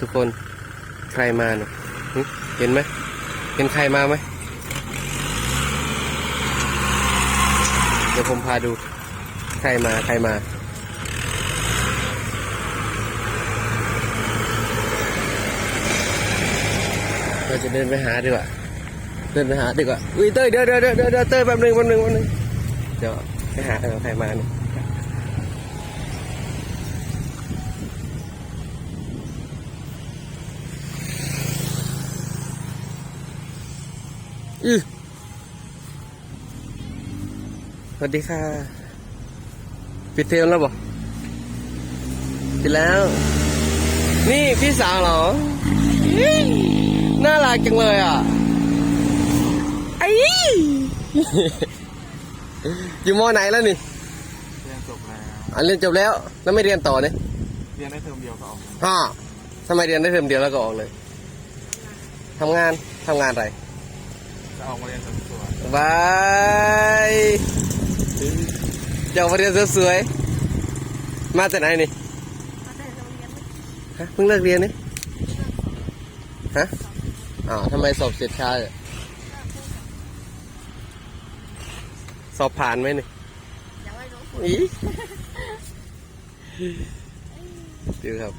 ทุกคนใครมาเนี่ยเห็นไหมเห็นใครมาไหมเดี๋ยวผมพาดูใครมาใครมาเราจะเดินไปหาดีกว่า เดินไปหาดีกว่าอุ้ยเต้ยเดี๋ยวเดี๋ยวเดี๋ยวเดี๋ยวเต้ยแป๊บหนึงแป๊บหนึงแป๊บหนึงเดี๋ยวไปหาเออใครมาเนี่ย อือสวัสดีค่ะ ปิดเทอมแล้วบอกปิดแล้ว นี่พี่สาวเหรอ น่ารักจังเลยอะไอ้อยู่มอไหนแล้วนี่ เรียนจบแล้วอันเรียนจบแล้ว แล้วไม่เรียนต่อเนี่ยเรียนได้เทอมเดียวก็ออกฮ่าทำไมเรียนได้เทอมเดียวแล้วก็ออกเลยทำงานทำงานอะไร จะออกมาเรียนเสริมสวยบายเจ้ามาเรียนสวยๆมาจากไหนนี่ฮะเพิ่งเลิกเรียนนี่ฮะอ้าวทำไมสอบเสร็จช้าอะสอบผ่านไหมนี่ยังไม่รู้อีดูครับ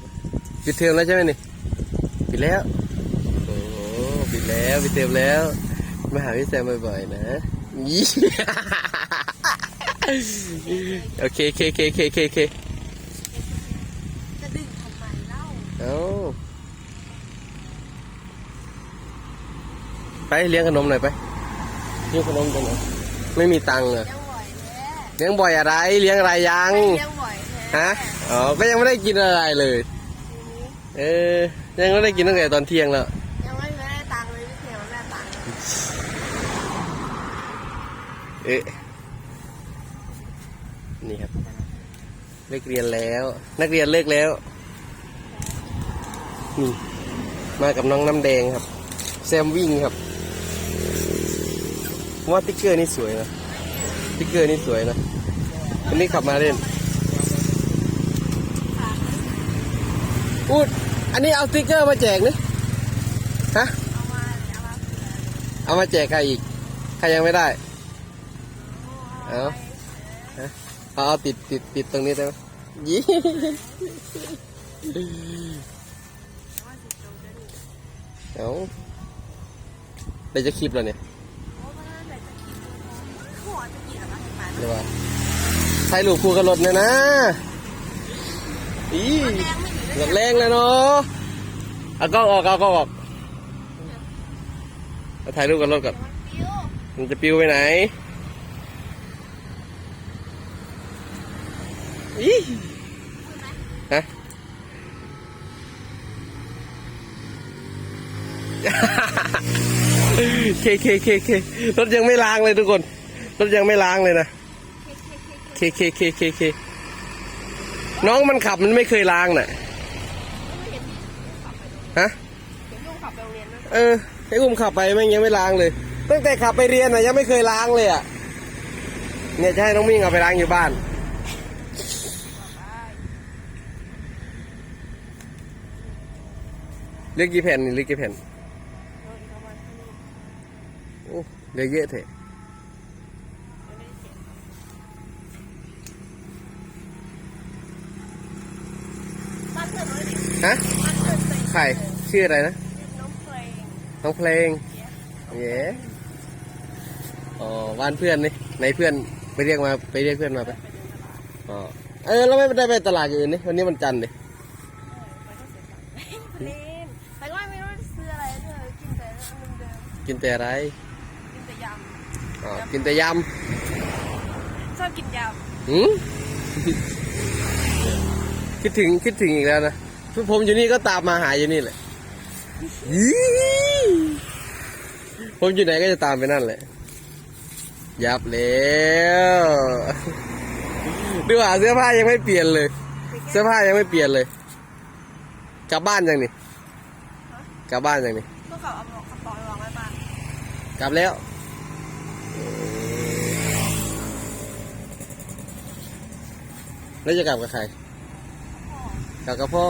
ปิดเทอมแล้วใช่ไหมนี่ปิดแล้วโอ้โหปิดแล้วปิดเทอมแล้ว มาหาพี่แซมบ่อยๆนะยี่โอเคโอเคโอเคโอเคโอเคโอเคจะดึงทำไมเล่าเอาไปเลี้ยงขนมหน่อยไปเลี้ยงขนมกันหน่อยไม่มีตังค์เหรอยังบ่อยแท้เลี้ยงบ่อยอะไร เลี้ยงอะไรยังยังบ่อยแท้ฮะอ๋อก็ยังไม่ได้กินอะไรเลย เออยังไม่ได้กินตั้งแต่ตอนเที่ยงแล้ว ยังไม่ได้ตังค์เลยพี่เพียวแม่ตังค์ เอ๊ะนี่ครับเลิกเรียนแล้ว นักเรียนเลิกแล้วนี่มากับน้องน้ำแดงครับ แซมวิ่งครับว่าติ๊กเกอร์นี่สวยนะติ๊กเกอร์นี่สวยนะวันนี้ขับมาเล่นพูดอันนี้เอาติ๊กเกอร์มาแจกนี่ฮะเอามาแจกใครอีกใครยังไม่ได้ เอาเอาเอาติดติดติดตรงนี้ได้ไหมยี่เอาได้จะคลิปแล้วเนี่ยเดี๋ยวว่าใช้ลูกคู่กับรถเนี่ยนะอีหลดแรงเลยเนาะเอากล้องออกเอากล้องออกเอาถ่ายรูปกับรถก่อนมันจะปิวไปไหน อีฮะเคเคเคเครถยังไม่ล้างเลยทุกคน รถยังไม่ล้างเลยนะ เคเคเคเคเคน้องมันขับมันไม่เคยล้างน่ะฮะเห็นลุงขับไปโรงเรียนเออให้อุ้มขับไปแม่งยังไม่ล้างเลย ตั้งแต่ขับไปเรียนน่ะยังไม่เคยล้างเลยอะเนี่ยจะให้น้องมิ่งเอาไปล้างอยู่บ้าน เลือกกี่แผ่นนี่เลือกกี่แผ่นโอ้เลือเยอะเถอะเกิดเลยดิฮะบ้านเกิดเลยใครชื่ออะไรนะ น้องเพลงน้องเพลงเย้อ๋อบ้านเพื่อนนี่ไหนเพื่อนไปเรียกมาไปเรียกเพื่อนมาไปอ๋อเออแล้วไม่ได้ไปตลาดอื่นนี่วันนี้มันจันทร์เล่ กินแต่อะไรๆกินแต่ยอ๋อ กินแต่ยำชอบกินยำหืมคิดถึงคิดถึงอีกแล้วนะพวกผมอยู่นี่ก็ตามมาหาอยู่นี่แหละอี๋ผมอยู่ไหนก็จะตามไปนั่นแหละ ยับแล้วดูว่าเสื้อผ้ายังไม่เปลี่ยนเลยำเสื้อผ้ายังไม่เปลี่ยนเลย กลับบ้านยังนี่ กลับบ้านยังนี่ก็ขับเอาขับต่อไปวางไว้บ้าน กลับแล้ว แล้วจะกลับกับใคร กลับกับพ่อ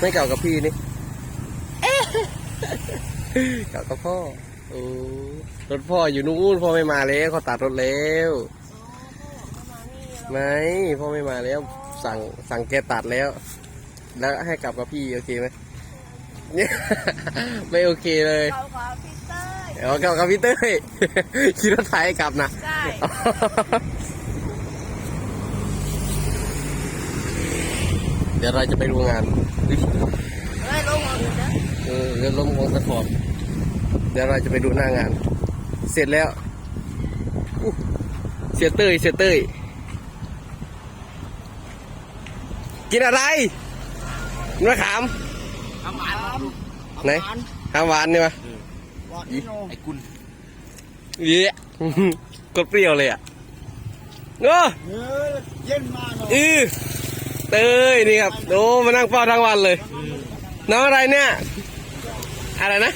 ไม่เก่ากับพี่นี่เก่ากับพ่อโอ้รถพ่ออยู่นู่นพ่อไม่มาแล้วเขาตัดรถแล้วอ๋อพ่อบอกว่ามานี่เหรอไม่พ่อไม่มาแล้ว สั่งสั่งแกตัดแล้ว แล้วให้กลับกับพี่โอเคไหมเนี่ยไม่โอเคเลย เก่ากว่าพี่เต้ยเดี๋ยวกลับกับพี่เต้ยขี่รถไถกลับนะใช่เดี๋ยวเราจะไปดูงานเฮ้ยลงมาดูนะเออเรือล้มของสปอร์ตเดี๋ยวเราจะไปดูหน้างาน เสร็จแล้วอู้เสียเต้ยเสียเต้ยกินอะไรมะขามน้ำหวานไหนข้าวหวานนี่วะไอ้กุลเย้กดเปรี้ยวเลยอะโอ้เออเย็นมาหน่อยอือเต้ยนี่ครับโอ้มานั่งเฝ้าทั้งวันเลย น้องอะไรเนี่ย อะไรนะ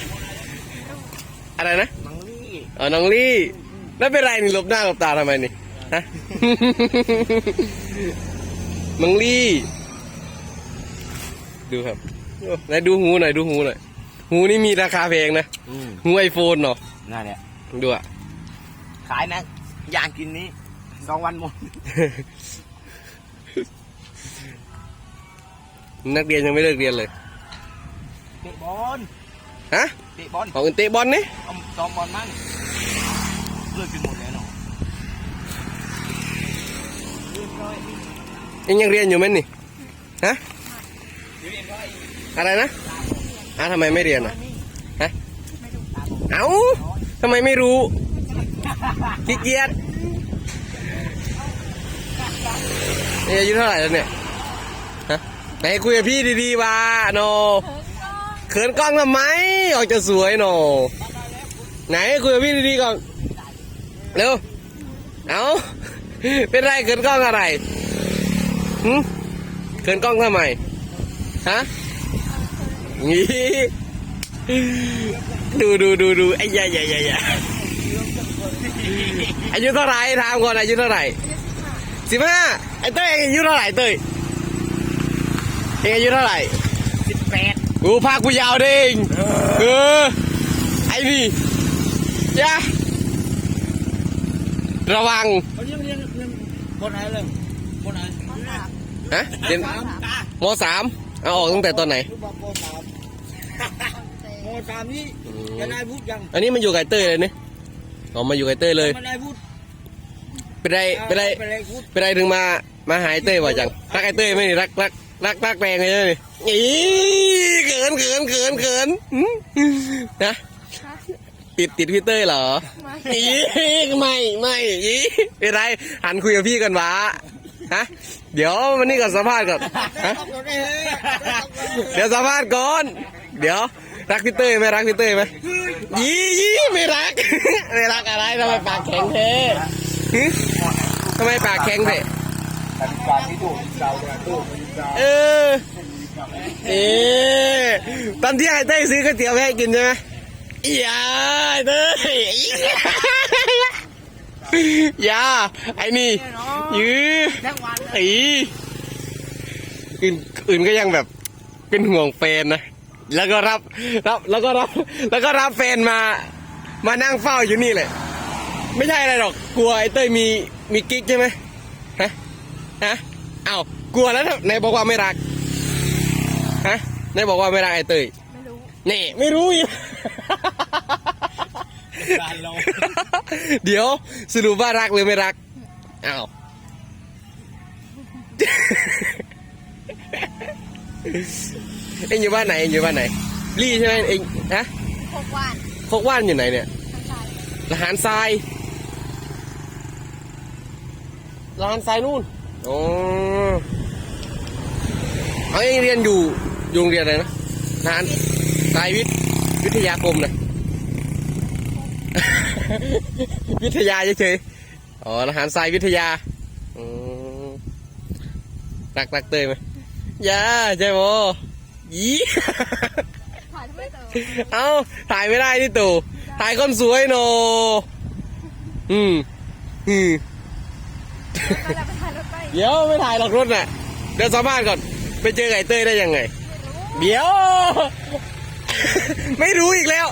อะไรนะนังลี่อ๋อน้องลี่แล้วเป็นไรนี่หลบหน้าหลบตาทำไมนี่ฮะน้องลี่ ดูครับโอ้ไหนดูหูหน่อยดูหูหน่อย หูนี่มีราคาแพงนะอืมหูไอโฟนเนาะนั่นเนี่ยดูอะขายนะอยากกินนี้สองวันหมดนักเรียนยังไม่เลิกเรียนเลย เตะบอลฮะเตะบอลของอื่นเตะบอลนี่เอาซ้อมบอลมั่งเลิกกินหมดแล้วเนาะเรียบร้อยเองยังเรียนอยู่ไหมนี่ฮะเรียบร้อยอะไรนะ อ้าวทำไมไม่เรียนอะฮะเอ้าทำไมไม่รู้ขี้เกียจนี่อายุเท่าไหร่แล้วเนี่ยฮะไหนคุยกับพี่ดีๆว่าโนเขินกล้องทำไมออกจะสวยโนไหนคุยกับพี่ดีๆก่อนเร็วเอาเป็นไรเขินกล้องอะไรหึเขินกล้องทำไมฮะ งี้ดูดูดูดูไอ้ยายยายยายอายุเท่าไหร่ถามก่อนอายุเท่าไหร่สิบห้าไอ้เต้ยเองอายุเท่าไหร่เต้ยเองอายุเท่าไหร่สิบแปดกูพากูยาวเด้งเออไอ้นี่ยะระวังเขาเรียนเรียนเรียนบนไหนเลยบนไหนฮะเรียนสามตามสาม เอาออกตั้งแต่ตอนไหนรูปแบบโมสามโมสามนี่จะได้พูดยังอันนี้มันอยู่กับไอ้เต้ยเลยเนี่ยออกมาอยู่กับไอ้เต้ยเลยไม่ได้พูดเป็นไรเป็นไรเป็นไรพูดเป็นไรถึงมามาหายเต้ยบ่จังรักไอ้เต้ยไหมนี่รักรักรักรักแรงเลยนะนี่อีเขินเขินเขินเขินหืมนะติดติดพี่เต้ยเหรออีไม่ไม่อีเป็นไรหันคุยกับพี่กันวะ ฮะ เดี๋ยววันนี้ก่อนสัมภาษณ์ก่อนฮะเดี๋ยวสัมภาษณ์ก่อน เดี๋ยว รักพี่เต้ยไหมรักพี่เต้ยไหมยี่ยี่ไม่รัก ไม่รักอะไรทำไมปากแข็งเท่หึทำไมปากแข็งเท่การที่ถูกเราเนี่ยถูกเออเออตอนที่ไอ้เต้ยซื้อก๋วยเตี๋ยวให้กินใช่ไหมอย่าไอ้เต้ย ย่าไอ้นี่ยื้อทั้งวันไอ้อื่นอื่นก็ยังแบบเป็นห่วงแฟนนะ แล้วก็รับรับแล้วก็รับแล้วก็รับแฟนมา มานั่งเฝ้าอยู่นี่เลยไม่ใช่อะไรหรอกกลัวไอ้เต้ยมีมีกิ๊กใช่ไหมฮะฮะอ้าวกลัวแล้วไหนบอกว่าไม่รักฮะไหนบอกว่าไม่รักไอ้เต้ยไม่รู้นี่ไม่รู้อีกการ เราเดี๋ยวสรุปว่ารักหรือไม่รักอ้าวเอ็งอยู่บ้านไหนเอ็งอยู่บ้านไหนลี่ใช่ไหมเอ็งฮะหกวันโคกว่านอยู่ไหนเนี่ยทั้งชายละหารทรายละหารทรายนู่นอ๋อเอาเองเรียนอยู่อยู่โรงเรียนอะไรนะละหารทรายวิทย์วิทยาคมนะ วิทยาเฉยๆอ๋อละหารทรายวิทยาอืมรักรักเตยไหมอยาใช่โมยีถ่ายทำไมเต๋อเอาถ่ายไม่ได้นี่ตู่ถ่ายคนสวยโน อืมอืมก็จะไปถ่ายรถไปเดี๋ยวไม่ถ่ายหรอกรถน่ะ เดี๋ยวสัมภาษณ์ก่อน ไปเจอไก่เต้ยได้ยังไงไม่รู้เดี๋ยว ไม่รู้อีกแล้ว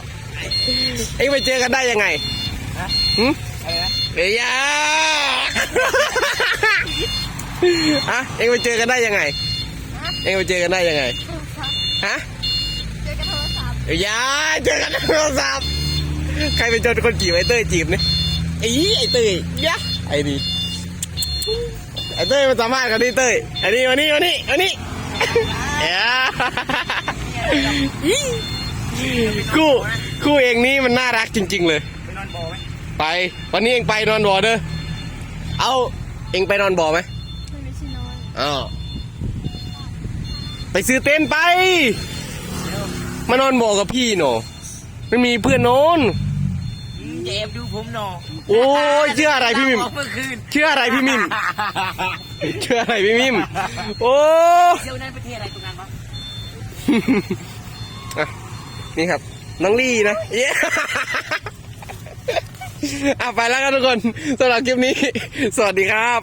เอ็งไปเจอกันได้ยังไงฮะหึอะไรนะเบียาอะเอ็งไปเจอกันได้ยังไง เอ็งไปเจอกันได้ยังไง ฮะ เจอกันโทรศัพท์อย่าเจอกันในโทรศัพท์ ใครเป็นจนคนจีบไอ้เต้ยจีบเนี่ยไอ้ยี่ไอ้เต้ยยะไอ้นี่ไอ้เต้ยมาสัมภาษณ์กันนี่เต้ยไอ้นี่มานี่มานี่มานี่เอ้ย คู่คู่เองนี่มันน่ารักจริง ๆ เลย ไปนอนบ่อไหมไป วันนี้เองไปนอนบ่อเด้อเอาเองไปนอนบ่อไหมไม่มีที่นอนอ้าวไปซื้อเต็นท์ไปมานอนบ่อกับพี่หนอมันมีเพื่อนนอนอืมอย่าแอบดูผมหนอโอ้ยเชื่ออะไรพี่มิมเมื่อคืนเชื่ออะไรพี่มิมเชื่ออะไรพี่มิมโอ้เที่ยวนั้นประเทศอะไรตรงนั้นวะอะ นี่ครับ น้องลี่นะเย้อะไปแล้วกันทุกคนสำหรับคลิปนี้ สวัสดีครับ